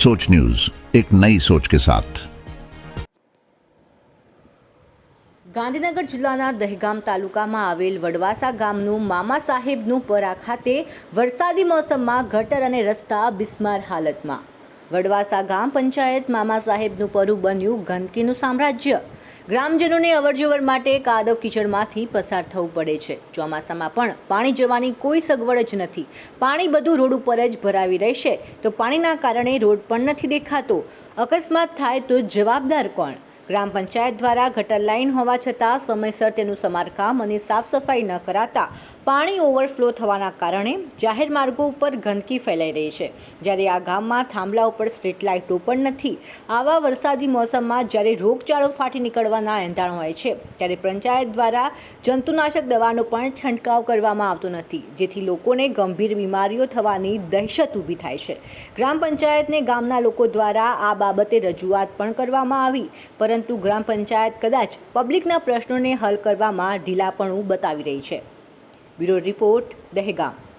सोच न्यूज एक नई सोच के साथ ગાંધીનગર જિલ્લાના દહેગામ તાલુકામાં આવેલ વડવાસા ગામનું મામા સાહેબનું પરા ખાતે વરસાદી મોસમમાં ગટર અને રસ્તા બિસ્માર હાલતમાં વડવાસા ગામ પંચાયત મામા સાહેબનું પરું બન્યું ગંદકીનું સામ્રાજ્ય. ગ્રામજનોને અવરજવર માટે કાદવ કીચડમાંથી પસાર થવું પડે છે. ચોમાસામાં પણ પાણી જવાની કોઈ સગવડ જ નથી. પાણી બધું રોડ ઉપર જ ભરાવી રહેશે. તો પાણીના કારણે રોડ પણ નથી દેખાતો. અકસ્માત થાય તો જવાબદાર કોણ? ગ્રામ પંચાયત દ્વારા ગટર લાઇન હોવા છતાં સમયસર તેનું સમારકામ અને સાફ સફાઈ ન કરાતા પાણી ઓવરફ્લો થવાના કારણે જાહેર માર્ગો ઉપર ગંદકી ફેલાઈ રહી છે. જ્યારે આ ગામમાં થાંભલા ઉપર સ્ટ્રીટ લાઇટો પણ નથી, આવા વરસાદી મોસમમાં જ્યારે રોગચાળો ફાટી નીકળવાના એંધાણ હોય છે, ત્યારે પંચાયત દ્વારા જંતુનાશક દવાનો પણ છંટકાવ કરવામાં આવતો નથી, જેથી લોકોને ગંભીર બીમારીઓ થવાની દહેશત ઊભી થાય છે. ગ્રામ પંચાયતને ગામના લોકો દ્વારા આ બાબતે રજૂઆત પણ કરવામાં આવી, પરંતુ ગ્રામ પંચાયત કદાચ પબ્લિકના પ્રશ્નોને હલ કરવામાં ઢીલાપણું બતાવી રહી છે. Bureau report Dahegam.